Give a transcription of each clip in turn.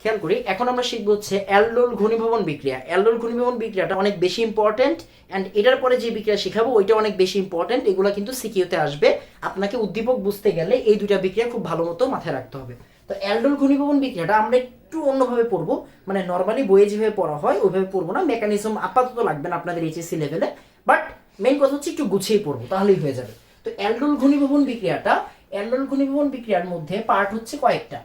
খেয়াল করি, এখন আমরা শিখব হচ্ছে অ্যালডোল ঘনীভবন বিক্রিয়া। অ্যালডোল ঘনীভবন বিক্রিয়াটা অনেক বেশি ইম্পর্টেন্ট অ্যান্ড এটার পরে যে বিক্রিয়া শেখাবো, ওইটা অনেক বেশি ইম্পর্টেন্ট এগুলো কিন্তু সিকিউতে আসবে। আপনাকে উদ্দীপক বুঝতে গেলে এই দুইটা বিক্রিয়া খুব ভালো মতো মাথায় রাখতে হবে। তো অ্যালডোল ঘনীভবন বিক্রিয়াটা আমরা একটু অন্যভাবে পড়ব মানে নর্মালি বইয়ে যেভাবে পড়া হয়, ওইভাবে পড়ব না মেকানিজম আপাতত লাগবে না আপনাদের এইচএসসি লেভেলে বাট মেইন কথা হচ্ছে একটু গুছিয়ে পড়ব, তাহলেই হয়ে যাবে। তো অ্যালডোল ঘনীভবন বিক্রিয়াটা, অ্যালডোল ঘনীভবন বিক্রিয়ার মধ্যে পার্ট হচ্ছে কয়েকটা।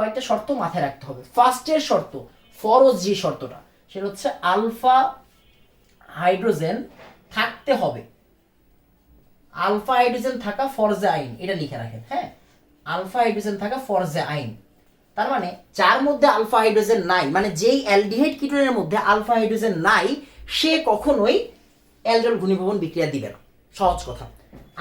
কয়েকটা শর্ত মাথায় রাখতে হবে। ফার্স্টের শর্ত, ফরজ যে শর্তটা, সেটা হচ্ছে আলফা হাইড্রোজেন থাকতে হবে। আলফা হাইড্রোজেন থাকা ফরজে আইন, এটা লিখে রাখেন হ্যাঁ? আলফা হাইড্রোজেন থাকা ফরজে আইন। তার মানে যার মধ্যে আলফা হাইড্রোজেন নাই মানে যেই অ্যালডিহাইড কিটোনের মধ্যে আলফা হাইড্রোজেন নাই, সে কখনোই অ্যালডোল ঘনীভবন বিক্রিয়া দিবে না। সহজ কথা।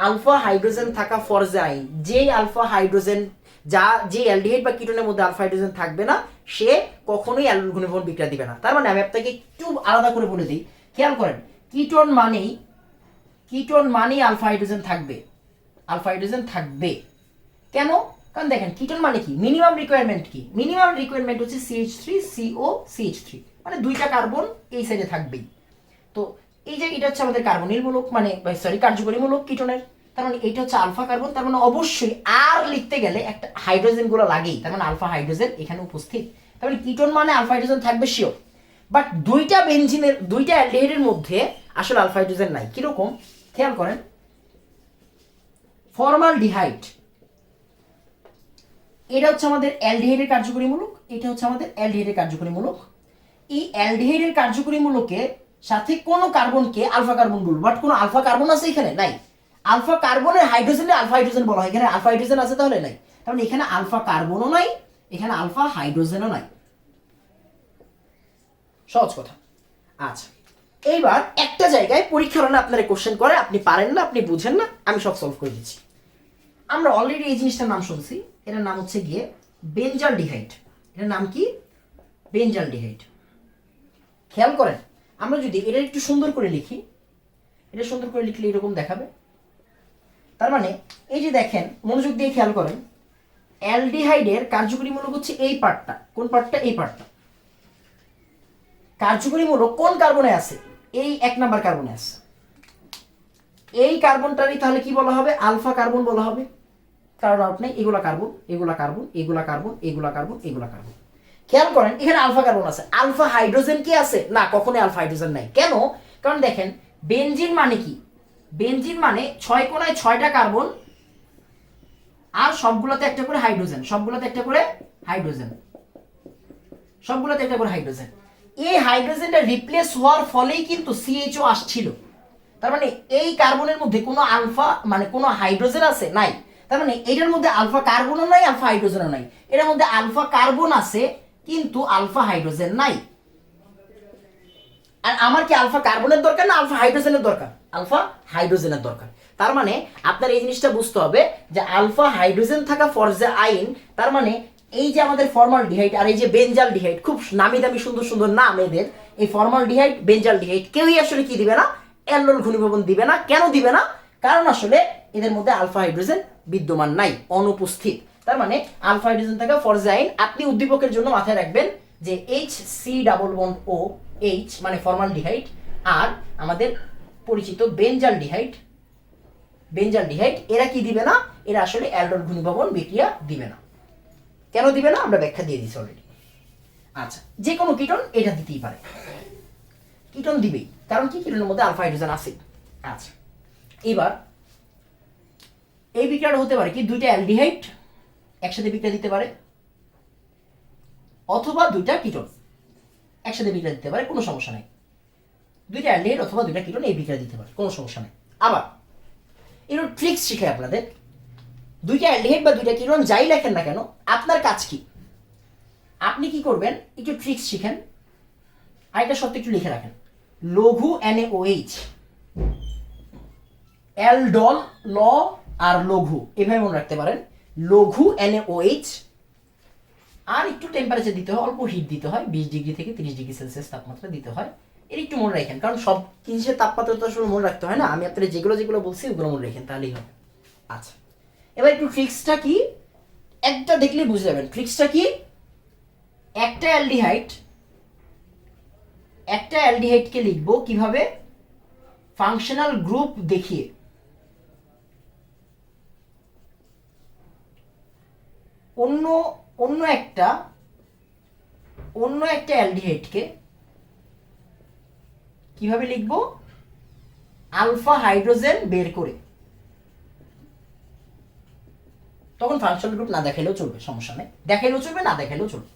আলফা হাইড্রোজেন থাকা ফরজে আইন, যেই আলফা হাইড্রোজেন যা, যে অ্যালডিহাইড বা কিটোনের মধ্যে আলফা হাইড্রোজেন থাকবে না, সে কখনোই অ্যালডোল ঘনীভবন বিক্রিয়া দিবে না। তার মানে আমি আপনাকে একটু আলাদা করে বলে দিই, খেয়াল করেন, কিটোন মানেই কিটোন মানেই আলফা হাইড্রোজেন থাকবে। আলফা হাইড্রোজেন থাকবে। কেন? কারণ দেখেন, কিটোন মানে কি? মিনিমাম রিকোয়ারমেন্ট কি? মিনিমাম রিকোয়ারমেন্ট হচ্ছে CH three CO CH three মানে দুইটা কার্বন এই সাইডে থাকবেই। তো এই যে, এটা হচ্ছে আমাদের কার্বনিল মূলক মানে সরি কার্যকরী মূলক কিটোনের। তার মানে এটা হচ্ছে আলফা কার্বন, তার মানে অবশ্যই আর লিখতে গেলে একটা হাইড্রোজেনগুলো লাগেই, তার মানে আলফা হাইড্রোজেন এখানে উপস্থিত। তার মানে কিটোন মানে আলফা হাইড্রোজেন থাকবে শিওর বাট দুইটা বেঞ্জিনের, দুইটা অ্যালডিহাইডের মধ্যে আসলে আলফা হাইড্রোজেন নাই। কীরকম? খেয়াল করেন। ফর্মাল ডিহাইড এটা হচ্ছে আমাদের অ্যালডিহাইডের কার্যকরীমূলক এটা হচ্ছে আমাদের অ্যালডিহাইডের কার্যকরীমূলক এই অ্যালডিহাইডের কার্যকরীমূলকে সাথে কোনো কার্বনকে আলফা কার্বন বলব বাট কোনো আলফা কার্বন আছে এখানে? নাই। আলফা কার্বনের হাইড্রোজেনে আলফা হাইড্রোজেন বলা হয়। এখানে আলফা হাইড্রোজেন আছে তাহলে নাই। মানে এখানে আলফা কার্বনও নাই, এখানে আলফা হাইড্রোজেনও নাই। সহজ কথা। আচ্ছা এইবার একটা জায়গায় পরীক্ষার হলে আপনারা কোশ্চেন করে, আপনি পারেন না, আপনি বুঝেন না, আমি সব সলভ করে দিচ্ছি। আমরা অলরেডি এই জিনিসটার নাম শুনছি, এটার নাম হচ্ছে গিয়ে বেঞ্জাল ডিহাইড এটার নাম কি? বেঞ্জাল ডিহাইড খেয়াল করেন, আমরা যদি এটা একটু সুন্দর করে লিখি, এটা সুন্দর করে লিখলে এরকম দেখাবে। তার মানে এই যে দেখেন, মনোযোগ দিয়ে খেয়াল করেন, অ্যালডিহাইডের কার্যকরী মূলক হচ্ছে এই পার্টটা। কোন পার্টটা? এই পার্টটা। কার্যকরীমূলক কোন কার্বনে আছে? এই এক নাম্বার কার্বনে আছে। এই কার্বনটারই তাহলে কি বলা হবে? আলফা কার্বন বলা হবে। কারণ নেই, এগুলা কার্বন এগুলা কার্বন এগুলা কার্বন এগুলা কার্বন এগুলা কার্বন। খেয়াল করেন, এখানে আলফা কার্বন আছে। আলফা হাইড্রোজেন কি আছে? না, কখনোই আলফা হাইড্রোজেন নাই। কেন? কারণ দেখেন, বেনজিন মানে কি? বেনজিন মানে ছয় কোনায় ছয়টা কার্বন আর সবগুলোতে একটা করে হাইড্রোজেন, সবগুলোতে একটা করে হাইড্রোজেন। সবগুলোতে একটা করে হাইড্রোজেন। এই হাইড্রোজেনটা রিপ্লেস হওয়ার ফলেই কিন্তু সিএইচও আসছিল। তার মানে এই কার্বনের মধ্যে কোনো আলফা মানে কোনো হাইড্রোজেন আছে? নাই। তার মানে এটার মধ্যে আলফা কার্বনও নাই, আলফা হাইড্রোজেনও নাই। এটার মধ্যে আলফা কার্বন আছে, কিন্তু আলফা হাইড্রোজেন নাই। আর আমার কি আলফা কার্বনের দরকার না আলফা হাইড্রোজেনের দরকার? আলফা হাইড্রোজেনের দরকার। তার মানে আপনার এই জিনিসটা বুঝতে হবে যে আলফা হাইড্রোজেন থাকা ফরজে আইন, তার মানে এই যে আমাদের ফর্মাল ডিহাইড আর এই যে বেঞ্জাল ডিহাইড খুব নামি দামি সুন্দর সুন্দর নাম এদের, এই ফর্মাল ডিহাইড বেঞ্জাল ডিহাইড কেউই আসলে কি দিবে না? অ্যালোল ঘনীভবন দিবে না। কেন দিবে না? কারণ আসলে এদের মধ্যে আলফা হাইড্রোজেন বিদ্যমান নাই, অনুপস্থিত। তার মানে আলফা হাইড্রোজেন থাকা ফরজে আইন, আপনি উদ্দীপকের জন্য মাথায় রাখবেন যে H C double bond O H মানে ফর্মাল ডিহাইড আর আমাদের পরিচিত বেঞ্জাল ডিহাইড বেঞ্জাল ডিহাইড এরা কি দিবে না? এরা আসলে অ্যালডোল ঘনীভবন বিক্রিয়া দিবে না। কেন দিবে না? আমরা ব্যাখ্যা দিয়ে দিচ্ছি অলরেডি আচ্ছা। যে কোনো কিটন এটা দিতেই পারে। কিটন দিবেই। কারণ কি? কিটনের মধ্যে আলফা হাইড্রোজেন আছে। আচ্ছা। এবার এই বিক্রিয়াটা হতে পারে কি? দুইটা অ্যালডিহাইড একসাথে বিক্রিয়া দিতে পারে। অথবা দুইটা কিটন একসাথে বিক্রিয়া দিতে পারে কোনো সমস্যা নেই। দুইটা অ্যালডিহাইড অথবা দুইটা কিটন এই বিক্রিয়া দিতে পারে, কোনো সমস্যা নেই। আবার এর ট্রিক্স শিখাই আপনাদের। দুইটা অ্যালডিহাইড বা দুইটা কিরণ যাই লেখেন না কেন, আপনার কাজ কি? আপনি কি করবেন? একটু ট্রিক্স শিখেন। আরেকটা সত্যি একটু লিখে রাখেন। লঘু N A O H aldol ল আর লঘু, এভাবে মনে রাখতে পারেন। লঘু N A O H R একটু টেম্পারেচার দিতে হয়, অল্প হিট দিতে হয়, বিশ ডিগ্রি থেকে তিরিশ ডিগ্রি সেলসিয়াস তাপমাত্রা দিতে হয়। এর একটু মনে রাখেন, কারণ সব জিনিসের তাপমাত্রা তো আসলে মনে রাখতে হয় না। আমি আপনাদের যেগুলো যেগুলো বলছি, ওগুলো মনে রাখেন, তাহলেই হবে। আচ্ছা এবার একটু ট্রিক্সটা কি? একটা দেখলেই বুঝে যাবেন। ট্রিক্সটা কি? একটা অ্যালডিহাইড, একটা অ্যালডিহাইডকে লিখব কীভাবে? ফাংশনাল গ্রুপ দেখিয়ে। অন্য অন্য একটা অন্য একটা অ্যালডিহাইডকে কীভাবে লিখব? আলফা হাইড্রোজেন বের করে। তখন ফাংশনাল গ্রুপ না দেখাইলেও চলবে, সমস্যা নেই। দেখাইলেও চলবে, না দেখাইলেও চলবে।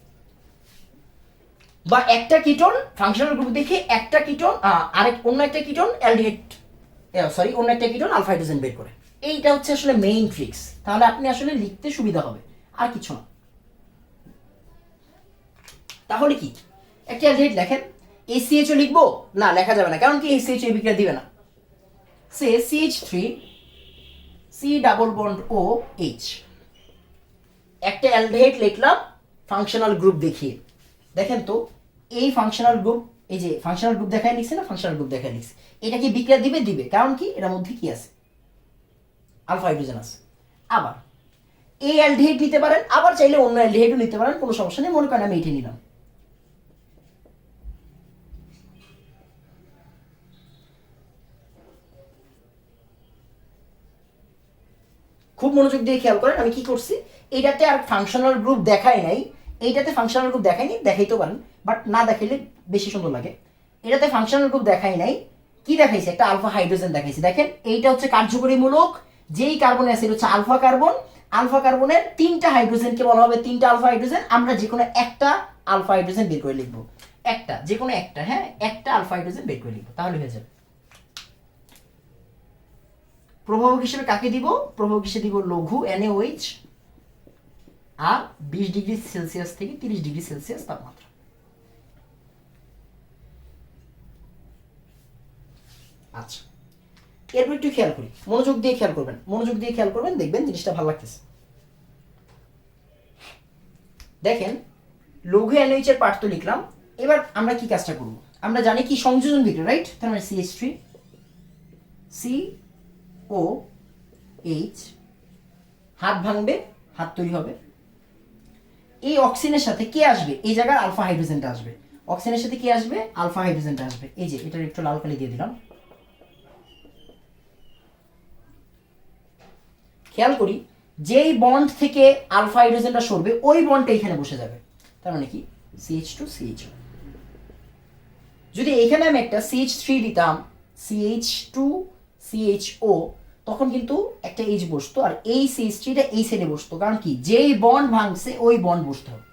বা একটা কিটন ফাংশনাল গ্রুপ দেখে একটা কিটোন আরেক, অন্য একটা কিটন, অ্যালডিহাইড সরি অন্য একটা কিটন, আলফা হাইড্রোজেন বের করে। এইটা হচ্ছে আসলে মেইন ট্রিক্স তাহলে আপনি আসলে লিখতে সুবিধা হবে। আর কিছু না। তাহলে কি? একটা অ্যালডিহাইড লেখেন এসিএইচও লিখব? না, লেখা যাবে না, কারণ কি এসিএইচ এই বিক্রিয়া দিবে না। সে CH three C double bond O H একটা অ্যালডিহাইড লিখলাম ফাংশনাল গ্রুপ দেখিয়ে। দেখেন তো, এই ফাংশনাল গ্রুপ এই যে ফাংশনাল গ্রুপ দেখায় লিখছে না ফাংশনাল গ্রুপ দেখায় লিখছে। এটা কি বিক্রিয়া দিবে? দিবে। কারণ কি? এটার মধ্যে কি আছে? আলফা হাইড্রোজেন আছে। আবার, এই অ্যালডিহাইড নিতে পারেন, আবার চাইলে অন্য অ্যালডিহাইডও নিতে পারেন, কোনো সমস্যা নেই, মনে করেন আমি এইটা নিলাম। খুব মনোযোগ দিয়ে খেয়াল করেন, আমি কি করছি? এইটাতে আর ফাংশনাল গ্রুপ দেখাই নাই। এইটাতে ফাংশনাল গ্রুপ দেখাইনি দেখাইতেও পারেন বাট না দেখাইলে বেশি সুন্দর লাগে। এটাতে ফাংশনাল গ্রুপ দেখাই নাই। কি দেখাইছে? একটা আলফা হাইড্রোজেন দেখাইছে। দেখেন, এইটা হচ্ছে কার্যকরীমূলক, যেই কার্বন অ্যাসিড হচ্ছে আলফা কার্বন আলফা কার্বনের তিনটা হাইড্রোজেনকে বলা হবে, তিনটা আলফা হাইড্রোজেন আমরা যে কোনো একটা আলফা হাইড্রোজেন বের করে লিখব। একটা যে কোনো একটা হ্যাঁ? একটা আলফা হাইড্রোজেন বের করে লিখব, তাহলে হয়ে যাবে। প্রভাবক হিসেবে কাকে দিব? প্রভাবক হিসেবে দিব লঘু এনএওএইচ আর বিশ ডিগ্রি সেলসিয়াস থেকে তিরিশ ডিগ্রি সেলসিয়াস তাপমাত্রা। আচ্ছা এরপর একটু খেয়াল করি। মনোযোগ দিয়ে খেয়াল করবেন। মনোযোগ দিয়ে খেয়াল করবেন, দেখবেন জিনিসটা ভালো লাগতেছে। দেখেন, লঘু এনএইচ এর পার্ট তো লিখলাম। এবার আমরা কি কাজটা করব? আমরা জানি কি সংযোজন বিক্রিয়া রাইট তার মানে CH three C O, H, হাত ভাঙবে, হাত তৈরি হবে। এই অক্সিজেনের সাথে কে আসবে? এই জায়গায় আলফা হাইড্রোজেনটা আসবে। অক্সিজেনের সাথে কি আসবে? আলফা হাইড্রোজেনটা আসবে। এই যে, এটার একটু লাল কালি দিয়ে দিলাম। খেয়াল করি, যেই বন্ড থেকে আলফা হাইড্রোজেনটা সরবে, ওই বন্ডটা এখানে বসে যাবে। তার মানে কি? সিএইচ টু সিএইচ যদি এখানে আমি একটা সিএইচ থ্রি দিতাম সিএইচ টু সিএইচও তখন কিন্তু একটা এইচ বসতো, আর এই সিএইচ থ্রিটা এই সাইডে বসতো। কারণ কি? যেই বন্ড ভাঙছে, ওই বন্ড বসতে হবে।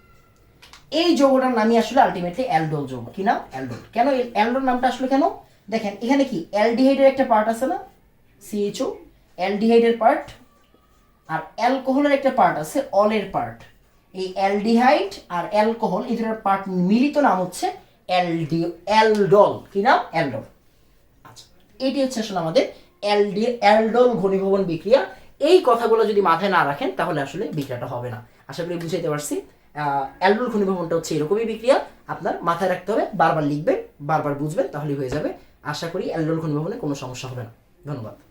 এই যৌগটার নামই আসলে আলটিমেটলি অ্যালডোল যৌগ। কি নাম? অ্যালডোল কেন অ্যালডোল নামটা আসলে কেন? দেখেন, এখানে কি? অ্যালডিহাইডের একটা পার্ট আছে না? সিএইচও অ্যালডিহাইডের পার্ট আর অ্যালকোহলের একটা পার্ট আছে অলের পার্ট এই অ্যালডিহাইড আর অ্যালকোহল এই পার্ট মিলিত নাম হচ্ছে অ্যালডি অ্যালডল কি নাম? অ্যালডল আচ্ছা এটি হচ্ছে আসলে আমাদের অ্যালডি ঘনীভবন বিক্রিয়া এই কথাগুলো যদি মাথায় না রাখেন তাহলে আসলে বিক্রিয়াটা হবে না। আশা করি বুঝাইতে পারছি। আহ, অ্যালডল ঘনীভবনটা হচ্ছে এরকমই বিক্রিয়া। আপনার মাথায় রাখতে হবে বারবার লিখবেন বারবার বুঝবেন তাহলেই হয়ে যাবে। আশা করি অ্যালডন ঘনীভবনে কোনো সমস্যা হবে না। ধন্যবাদ।